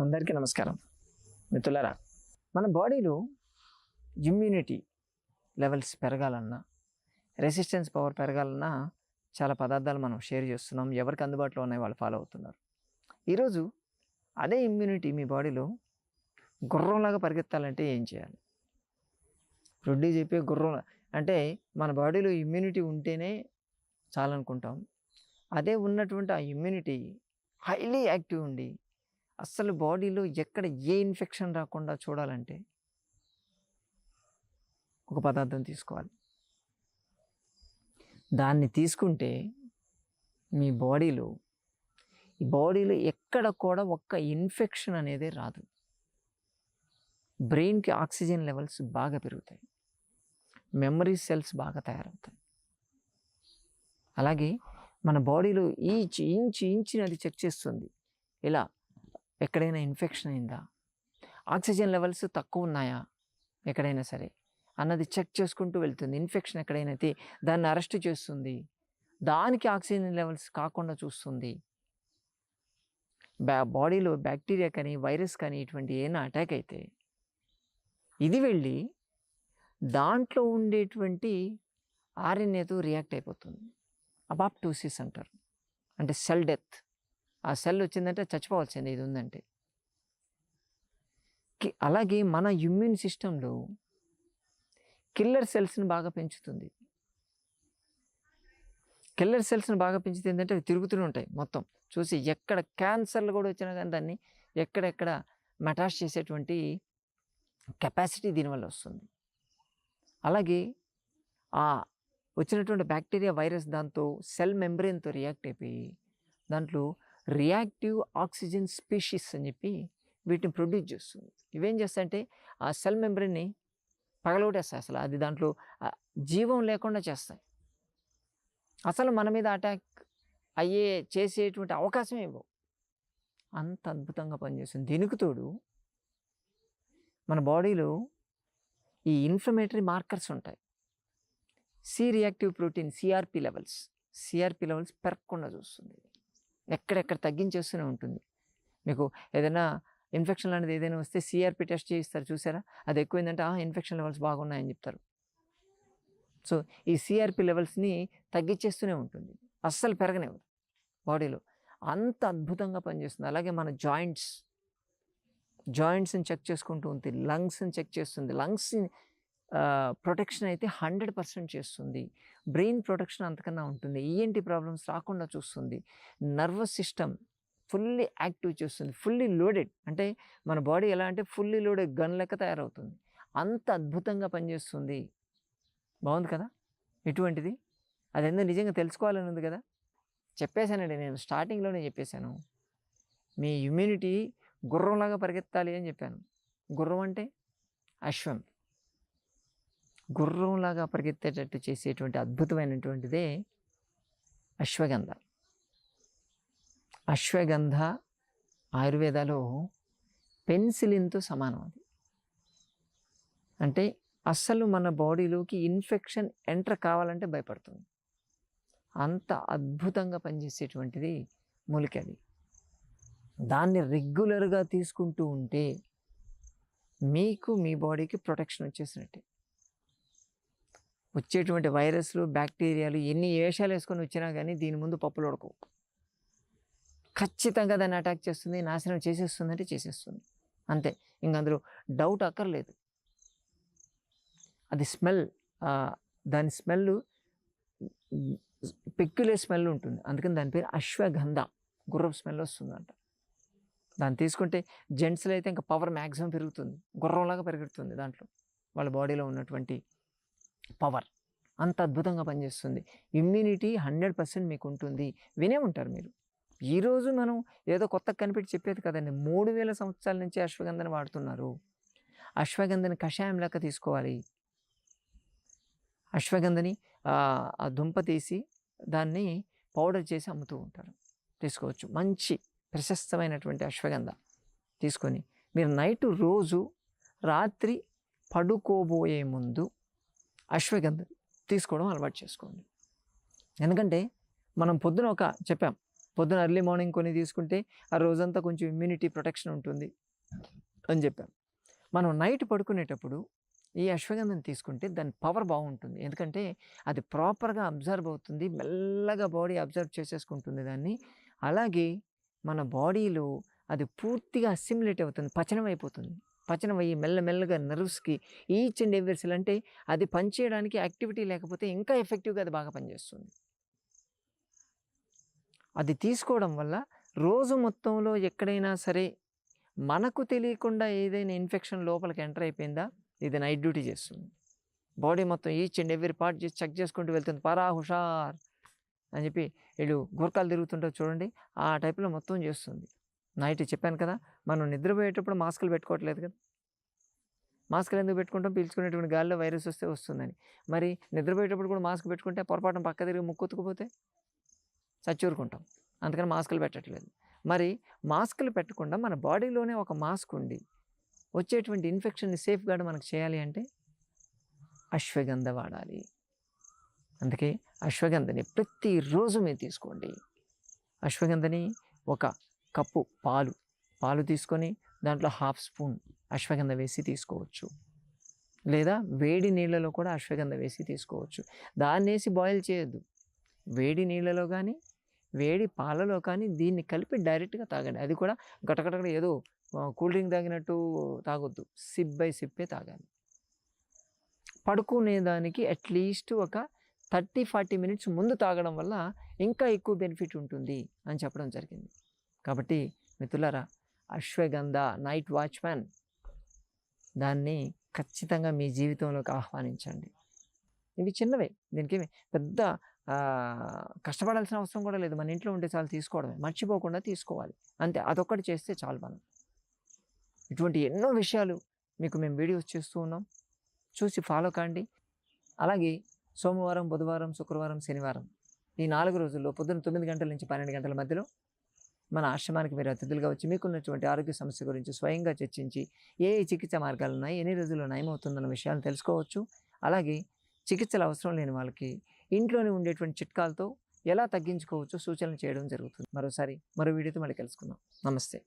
అందరికీ నమస్కారం. మిత్రులారా మన బాడీలో ఇమ్యూనిటీ లెవెల్స్ పెరగాలన్నా రెసిస్టెన్స్ పవర్ పెరగాలన్నా చాలా పదార్థాలు మనం షేర్ చేస్తున్నాం. ఎవరికి అందుబాటులో ఉన్నాయి వాళ్ళు ఫాలో అవుతున్నారు. ఈరోజు అదే ఇమ్యూనిటీ మీ బాడీలో గుర్రంలాగా పరిగెత్తాలంటే ఏం చేయాలి? రొడ్డి చెప్పే గుర్రం అంటే మన బాడీలో ఇమ్యూనిటీ ఉంటేనే చాలనుకుంటాం. అదే ఉన్నటువంటి ఆ ఇమ్యూనిటీ హైలీ యాక్టివ్ ఉండి అస్సలు బాడీలో ఎక్కడ ఏ ఇన్ఫెక్షన్ రాకుండా చూడాలంటే ఒక పదార్థం తీసుకోవాలి. దాన్ని తీసుకుంటే మీ బాడీలో ఈ బాడీలో ఎక్కడ కూడా ఒక్క ఇన్ఫెక్షన్ అనేది రాదు. బ్రెయిన్కి ఆక్సిజన్ లెవెల్స్ బాగా పెరుగుతాయి. మెమరీ సెల్స్ బాగా తయారవుతాయి. అలాగే మన బాడీలో ఈచ్ ఇంచు ఇంచుని అది చెక్ చేస్తుంది. ఇలా ఎక్కడైనా ఇన్ఫెక్షన్ అయిందా? ఆక్సిజన్ లెవెల్స్ తక్కువ ఉన్నాయా ఎక్కడైనా సరే. అన్నది చెక్ చేసుకుంటూ వెళ్తుంది. ఇన్ఫెక్షన్ ఎక్కడైనా అయితే దాన్ని అరెస్ట్ చేస్తుంది. దానికి ఆక్సిజన్ లెవెల్స్ కాకుండా చూస్తుంది. బ్యా బాడీలో బ్యాక్టీరియా కానీ వైరస్ కానీ ఇటువంటి ఏమైనా అటాక్ అయితే ఇది వెళ్ళి దాంట్లో ఉండేటువంటి ఆర్ఎన్ఏతో రియాక్ట్ అయిపోతుంది. అబాప్టోసిస్ అంటారు. అంటే సెల్ డెత్. ఆ సెల్ వచ్చిందంటే చచ్చిపోవాల్సిందే ఇది ఉందంటే కి- అలాగే మన ఇమ్యూన్ సిస్టంలో కిల్లర్ సెల్స్ని బాగా పెంచుతుంది. కిల్లర్ సెల్స్ని బాగా పెంచితే ఏంటంటే అవి తిరుగుతూనే ఉంటాయి మొత్తం. చూసి ఎక్కడ క్యాన్సర్లు కూడా వచ్చినా కానీ దాన్ని ఎక్కడెక్కడ మెటాష్ చేసేటువంటి కెపాసిటీ దీనివల్ల వస్తుంది. అలాగే ఆ వచ్చినటువంటి బ్యాక్టీరియా వైరస్ దాంతో సెల్ మెంబ్రెయిన్తో రియాక్ట్ అయిపోయి దాంట్లో రియాక్టివ్ ఆక్సిజన్ స్పీషీస్ అని చెప్పి వీటిని ప్రొడ్యూస్ చేస్తుంది. ఇవేం చేస్తాయంటే ఆ సెల్ మెంబ్రెన్ని పగలగొట్టేస్తాయి అసలు. అది దాంట్లో జీవం లేకుండా చేస్తాయి. అసలు మన మీద అటాక్ అయ్యే చేసేటువంటి అవకాశం ఇవ్వవు. అంత అద్భుతంగా పనిచేస్తుంది. దీనికి తోడు మన బాడీలో ఈ ఇన్ఫ్లమేటరీ మార్కర్స్ ఉంటాయి. C reactive protein CRP levels. CRP levels పెరగకుండా చూస్తుంది. ఎక్కడెక్కడ తగ్గించేస్తూనే ఉంటుంది. మీకు ఏదైనా ఇన్ఫెక్షన్ లాంటిది ఏదైనా వస్తే సిఆర్పి టెస్ట్ చేయిస్తారు చూసారా? అది ఎక్కువైందంటే ఆ ఇన్ఫెక్షన్ లెవెల్స్ బాగున్నాయని చెప్తారు. సో ఈ సిఆర్పి లెవెల్స్ని తగ్గించేస్తూనే ఉంటుంది. అస్సలు పెరగనివ్వదు బాడీలో. అంత అద్భుతంగా పనిచేస్తుంది. అలాగే మన జాయింట్స్ జాయింట్స్ని చెక్ చేసుకుంటూ ఉంటుంది లంగ్స్ని చెక్ చేస్తుంది. లంగ్స్ని ప్రొటెక్షన్ అయితే హండ్రెడ్ పర్సెంట్ చేస్తుంది. బ్రెయిన్ ప్రొటెక్షన్ అంతకన్నా ఉంటుంది. ఈఎన్టీ ప్రాబ్లమ్స్ రాకుండా చూస్తుంది. నర్వస్ సిస్టమ్ ఫుల్లీ యాక్టివ్ చేస్తుంది. Fully loaded. అంటే మన బాడీ ఎలా అంటే ఫుల్లీ లోడెడ్ గన్ లెక్క తయారవుతుంది. అంత అద్భుతంగా పనిచేస్తుంది. బాగుంది కదా? ఎటువంటిది? అదేందో నిజంగా తెలుసుకోవాలని ఉంది కదా? చెప్పేశానండి నేను. స్టార్టింగ్లోనే చెప్పేశాను. మీ ఇమ్యూనిటీ గుర్రంలాగా పరిగెత్తాలి అని చెప్పాను. గుర్రం అంటే అశ్వం. గుర్రంలాగా పరిగెత్తేటట్టు చేసేటువంటి అద్భుతమైనటువంటిదే అశ్వగంధ. అశ్వగంధ ఆయుర్వేదాలో పెన్సిలిన్తో సమానం అది. అంటే అస్సలు మన బాడీలోకి ఇన్ఫెక్షన్ ఎంటర్ కావాలంటే భయపడుతుంది. అంత అద్భుతంగా పనిచేసేటువంటిది మూలిక అది దాన్ని రెగ్యులర్గా తీసుకుంటూ ఉంటే మీకు మీ బాడీకి ప్రొటెక్షన్ వచ్చేసినట్టే. వచ్చేటువంటి వైరస్లు బ్యాక్టీరియాలు ఎన్ని వేషాలు వేసుకొని వచ్చినా కానీ దీని ముందు పప్పులు ఉడకవు. ఖచ్చితంగా దాన్ని అటాక్ చేస్తుంది నాశనం చేసేస్తుంది అంటే చేసేస్తుంది. అంతే. ఇంక అందులో డౌట్ అక్కర్లేదు. అది స్మెల్ దాని స్మెల్ పెక్యులర్ స్మెల్ ఉంటుంది. అందుకని దాని పేరు అశ్వగంధ. గుర్రపు స్మెల్ వస్తుందంట. దాన్ని తీసుకుంటే జెంట్స్లో అయితే ఇంకా పవర్ మ్యాక్సిమం పెరుగుతుంది. గుర్రంలాగా పెరుగుతుంది దాంట్లో. వాళ్ళ బాడీలో ఉన్నటువంటి పవర్. అంత అద్భుతంగా పనిచేస్తుంది. ఇమ్యూనిటీ హండ్రెడ్ పర్సెంట్ మీకు ఉంటుంది వినే ఉంటారు మీరు. ఈరోజు మనం ఏదో కొత్త కనిపెట్టి చెప్పేది కదండి. మూడు వేల సంవత్సరాల నుంచి అశ్వగంధని వాడుతున్నారు. అశ్వగంధని కషాయం లెక్క తీసుకోవాలి. అశ్వగంధని ఆ ఆ దుంప తీసి దాన్ని పౌడర్ చేసి అమ్ముతూ ఉంటారు. తీసుకోవచ్చు. మంచి ప్రశస్తమైనటువంటి అశ్వగంధ తీసుకొని మీరు నైట్ రోజు రాత్రి పడుకోబోయే ముందు అశ్వగంధ తీసుకోవడం అలవాటు చేసుకోండి. ఎందుకంటే మనం పొద్దున ఒక చెప్పాం పొద్దున ఎర్లీ మార్నింగ్ కొన్ని తీసుకుంటే ఆ రోజంతా కొంచెం ఇమ్యూనిటీ ప్రొటెక్షన్ ఉంటుంది అని చెప్పాం. మనం నైట్ పడుకునేటప్పుడు ఈ అశ్వగంధం తీసుకుంటే దాని పవర్ బాగుంటుంది. ఎందుకంటే అది ప్రాపర్గా అబ్జర్వ్ అవుతుంది మెల్లగా బాడీ అబ్జర్వ్ చేసేసుకుంటుంది దాన్ని. అలాగే మన బాడీలో అది పూర్తిగా అసిమ్యులేట్ అవుతుంది పచనం అయిపోతుంది పచనం అయ్యి మెల్లమెల్లగా నర్వ్స్కి ఈచ్ అండ్ ఎవ్రీ సెల్ అంటే అది పనిచేయడానికి యాక్టివిటీ లేకపోతే ఇంకా ఎఫెక్టివ్గా అది బాగా పనిచేస్తుంది. అది తీసుకోవడం వల్ల రోజు మొత్తంలో ఎక్కడైనా సరే మనకు తెలియకుండా ఏదైనా ఇన్ఫెక్షన్ లోపలికి ఎంటర్ అయిపోయిందా? ఇది నైట్ డ్యూటీ చేస్తుంది. బాడీ మొత్తం ఈచ్ అండ్ ఎవ్రీ పార్ట్ చేసి చెక్ చేసుకుంటూ వెళ్తుంది. పరా హుషార్ అని చెప్పి వీళ్ళు గురకాలు తిరుగుతుంటారు చూడండి. ఆ టైప్లో మొత్తం చేస్తుంది. నైట్ చెప్పాను కదా మనం నిద్రపోయేటప్పుడు మాస్కులు పెట్టుకోవట్లేదు కదా. మాస్కులు ఎందుకు పెట్టుకుంటాం? పీల్చుకునేటువంటి గాలిలో వైరస్ వస్తే వస్తుందని. మరి నిద్రపోయేటప్పుడు కూడా మాస్క్ పెట్టుకుంటే పొరపాటున పక్క తిరిగి ముక్కుతుకుపోతే చచ్చూరుకుంటాం. అందుకని మాస్కులు పెట్టట్లేదు. మరి మాస్కులు పెట్టకుండా మన బాడీలోనే ఒక మాస్క్ ఉండి వచ్చేటువంటి ఇన్ఫెక్షన్ని సేఫ్ గార్డ్ మనకు చేయాలి అంటే అశ్వగంధ వాడాలి. అందుకే అశ్వగంధని ప్రతిరోజు మీరు తీసుకోండి. అశ్వగంధని ఒక కప్పు పాలు పాలు తీసుకొని దాంట్లో హాఫ్ స్పూన్ అశ్వగంధ వేసి తీసుకోవచ్చు. లేదా వేడి నీళ్ళలో కూడా అశ్వగంధ వేసి తీసుకోవచ్చు. దాన్ని వేసి బాయిల్ చేయొద్దు. వేడి నీళ్ళలో కానీ వేడి పాలలో కానీ దీన్ని కలిపి డైరెక్ట్గా తాగండి. అది కూడా గటగటగడ ఏదో కూల్ డ్రింక్ తాగినట్టు తాగొద్దు. సిప్ బై సిప్పే తాగాలి. పడుకునేదానికి అట్లీస్ట్ ఒక థర్టీ ఫార్టీ మినిట్స్ ముందు తాగడం వల్ల ఇంకా ఎక్కువ బెనిఫిట్ ఉంటుంది అని చెప్పడం జరిగింది. కాబట్టి మిత్రులారా అశ్వగంధ నైట్ వాచ్మెన్ దాన్ని ఖచ్చితంగా మీ జీవితంలోకి ఆహ్వానించండి. ఇవి చిన్నవే దీనికి పెద్ద కష్టపడాల్సిన అవసరం కూడా లేదు. మన ఇంట్లో ఉంటే చాలు తీసుకోవడమే మర్చిపోకుండా తీసుకోవాలి. అంతే అదొక్కటి చేస్తే చాలు మనం. ఇటువంటి ఎన్నో విషయాలు మీకు మేము వీడియోస్ చేస్తూ ఉన్నాం. చూసి ఫాలో కాండి. అలాగే సోమవారం బుధవారం శుక్రవారం శనివారం ఈ నాలుగు రోజుల్లో పొద్దున్న తొమ్మిది గంటల నుంచి పన్నెండు గంటల మధ్యలో మన ఆశ్రమానికి మీరు అతిథులుగా వచ్చి మీకున్నటువంటి ఆరోగ్య సమస్య గురించి స్వయంగా చర్చించి ఏ ఏ చికిత్స మార్గాలు ఉన్నాయి ఎన్ని రోజుల్లో నయమవుతుందన్న విషయాలు తెలుసుకోవచ్చు. అలాగే చికిత్సలు అవసరం లేని వాళ్ళకి ఇంట్లోనే ఉండేటువంటి చిట్కాలతో ఎలా తగ్గించుకోవచ్చో సూచనలు చేయడం జరుగుతుంది. మరోసారి మరో వీడియోతో మళ్ళీ కలుసుకుందాం. నమస్తే.